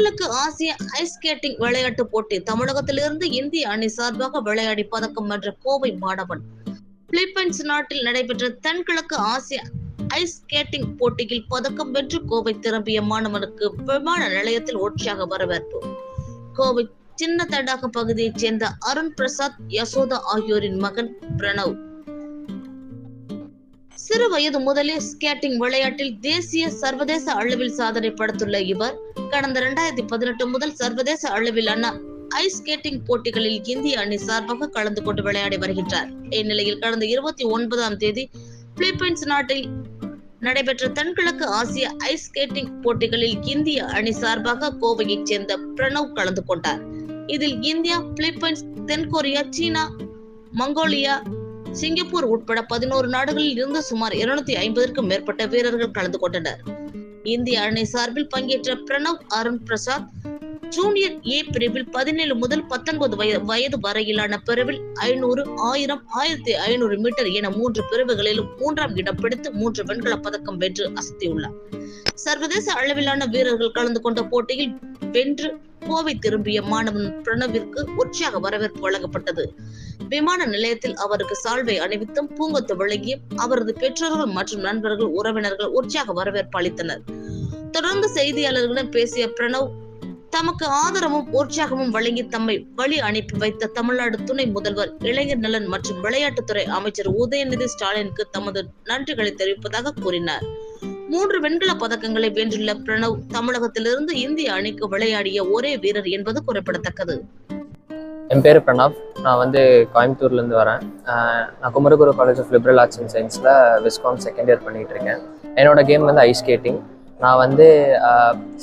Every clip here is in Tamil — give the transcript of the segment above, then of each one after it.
வடகிழக்கு ஆசிய ஐஸ் ஸ்கேட்டிங் விளையாட்டு போட்டி தமிழகத்திலிருந்து இந்திய அணி சார்பாக விளையாடி பதக்கம் வென்ற கோவை மாணவன். பிலிப்பைன்ஸ் நாட்டில் நடைபெற்ற தென்கிழக்கு ஆசிய ஐஸ் ஸ்கேட்டிங் போட்டியில் பதக்கம் வென்று கோவை திரும்பிய மாணவனுக்கு விமான நிலையத்தில் உற்சாக வரவேற்பு. கோவை சின்ன தடாக பகுதியைச் சேர்ந்த அருண் பிரசாத் யசோதா ஆகியோரின் மகன் பிரணவ். சிறு வயது முதலே ஸ்கேட்டிங் விளையாட்டில் தேசிய சர்வதேச அளவில் சாதனை படைத்துள்ள இவர் கடந்த இரண்டாயிரத்தி பதினெட்டு முதல் சர்வதேச அளவிலான ஐஸ் ஸ்கேட்டிங் போட்டிகளில் இந்திய அணி சார்பாக கலந்து கொண்டு விளையாடி வருகின்றார். இந்நிலையில் கடந்த இருபத்தி ஒன்பதாம் தேதி பிலிப்பைன்ஸ் நாட்டில் நடைபெற்ற தென்கிழக்கு ஆசிய ஐஸ் ஸ்கேட்டிங் போட்டிகளில் இந்திய அணி சார்பாக கோவையைச் சேர்ந்த பிரணவ் கலந்து கொண்டார். இதில் இந்தியா பிலிப்பைன்ஸ் தென்கொரியா சீனா மங்கோலியா சிங்கப்பூர் உட்பட பதினோரு நாடுகளில் இருந்து சுமார் இருநூத்தி ஐம்பதற்கும் மேற்பட்ட வீரர்கள் கலந்து கொண்டனர். இந்திய அணி சார்பில் பங்கேற்ற பிரணவ் அருண் பிரசாத் ஜூனியர் ஏ பிரிவில் பதினேழு முதல் பத்தொன்பது வயது வரையிலான பிரிவில் ஐநூறு ஆயிரம் ஆயிரத்தி ஐநூறு மீட்டர் என மூன்று பிரிவுகளிலும் மூன்றாம் இடம் பிடித்து மூன்று வெண்கல பதக்கம் வென்று அசத்தியுள்ளார். சர்வதேச அளவிலான வீரர்கள் கலந்து கொண்ட போட்டியில் வென்று கோவை திரும்பிய மாணவன் பிரணவிற்கு உற்சாக வரவேற்பு வழங்கப்பட்டது. விமான நிலையத்தில் அவருக்கு சால்வை அணிவித்தும் பூங்கொத்து வழங்கியும் அவரது பெற்றோர்கள் மற்றும் நண்பர்கள் உறவினர்கள் உற்சாக வரவேற்பு அளித்தனர். தொடர்ந்து செய்தியாளர்களிடம் பேசிய பிரணவ் தமக்கு ஆதரவும் உற்சாகமும் வழங்கி தம்மை வழி அனுப்பி வைத்த தமிழ்நாடு துணை முதல்வர் இளைஞர் நலன் மற்றும் விளையாட்டுத்துறை அமைச்சர் உதயநிதி ஸ்டாலினுக்கு தமது நன்றிகளை தெரிவிப்பதாக கூறினார். மூன்று வெண்கல பதக்கங்களை வென்றுள்ள பிரணவ் தமிழகத்திலிருந்து இந்திய அணிக்கு விளையாடிய ஒரே வீரர் என்பது குறிப்பிடத்தக்கது. என் பேர் பிரணாப் நான் வந்து கோயம்புத்தூர்லேருந்து வரேன். நான் Kumaraguru college of liberal arts and சயின்ஸில் விஸ்காம் செகண்ட் இயர் பண்ணிகிட்டு இருக்கேன் என்னோட கேம் வந்து ஐஸ் ஸ்கேட்டிங் நான் வந்து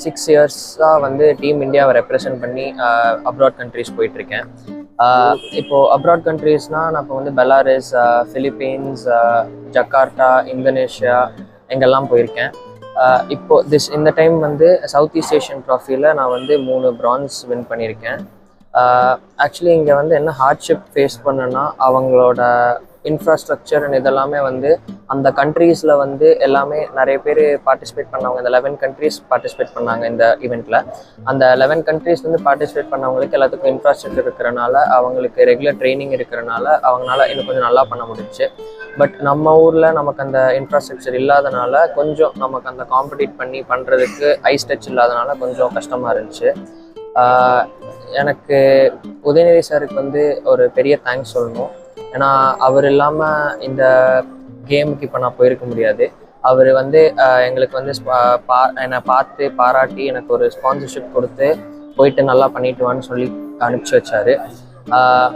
சிக்ஸ் இயர்ஸாக வந்து டீம் இந்தியாவை ரெப்ரசன்ட் பண்ணி அப்ராட் கண்ட்ரீஸ் போயிட்டுருக்கேன். இப்போது அப்ராட் கண்ட்ரீஸ்னால் நான் இப்போ வந்து பெலாரஸ் ஃபிலிப்பீன்ஸ் ஜக்கார்ட்டா இந்தோனேஷியா எங்கெல்லாம் போயிருக்கேன். இப்போது திஸ் இந்த டைம் வந்து சவுத் ஈஸ்ட் ஏஷியன் ட்ராஃபியில் நான் வந்து மூணு பிரான்ஸ் வின் பண்ணியிருக்கேன். Uh, ஆக்சுவலி இங்கே வந்து என்ன ஹார்ட்ஷிப் ஃபேஸ் பண்ணுன்னா அவங்களோட இன்ஃப்ராஸ்ட்ரக்சர் இதெல்லாமே வந்து அந்த கண்ட்ரீஸில் வந்து எல்லாமே நிறைய பேர் பார்ட்டிசிபேட் பண்ணவங்க இந்த லெவன் கண்ட்ரீஸ் பார்ட்டிசிபேட் பண்ணாங்க இந்த ஈவெண்ட்டில் அந்த லெவன் கண்ட்ரீஸ் வந்து பார்ட்டிசிபேட் பண்ணவங்களுக்கு எல்லாத்துக்கும் இன்ஃப்ராஸ்ட்ரக்சர் இருக்கிறனால அவங்களுக்கு ரெகுலர் ட்ரைனிங் இருக்கிறனால அவங்களால இன்னும் கொஞ்சம் நல்லா பண்ண முடிஞ்சுச்சு. பட் நம்ம ஊரில் நமக்கு அந்த இன்ஃப்ராஸ்ட்ரக்சர் இல்லாதனால கொஞ்சம் நமக்கு அந்த காம்படிட் பண்ணி பண்ணுறதுக்கு ஐஸ் டச் இல்லாதனால கொஞ்சம் கஷ்டமாக இருந்துச்சு. Uh, எனக்கு உதயநிதி சாருக்கு வந்து ஒரு பெரிய தேங்க்ஸ் சொல்லணும். ஏன்னா அவர் இல்லாமல் இந்த கேமுக்கு இப்போ நான் போயிருக்க முடியாது. அவர் வந்து எங்களுக்கு வந்து ஸ்பா- பா என்னை பார்த்து பாராட்டி எனக்கு ஒரு ஸ்பான்சர்ஷிப் கொடுத்து போயிட்டு நல்லா பண்ணிட்டு வான்னு சொல்லி அனுப்பிச்சி வச்சாரு.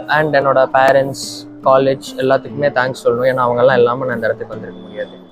அண்ட் என்னோட பேரண்ட்ஸ் காலேஜ் எல்லாத்துக்குமே தேங்க்ஸ் சொல்லணும். ஏன்னா அவங்கெல்லாம் இல்லாமல் நான் இந்த இடத்துக்கு வந்திருக்க முடியாது.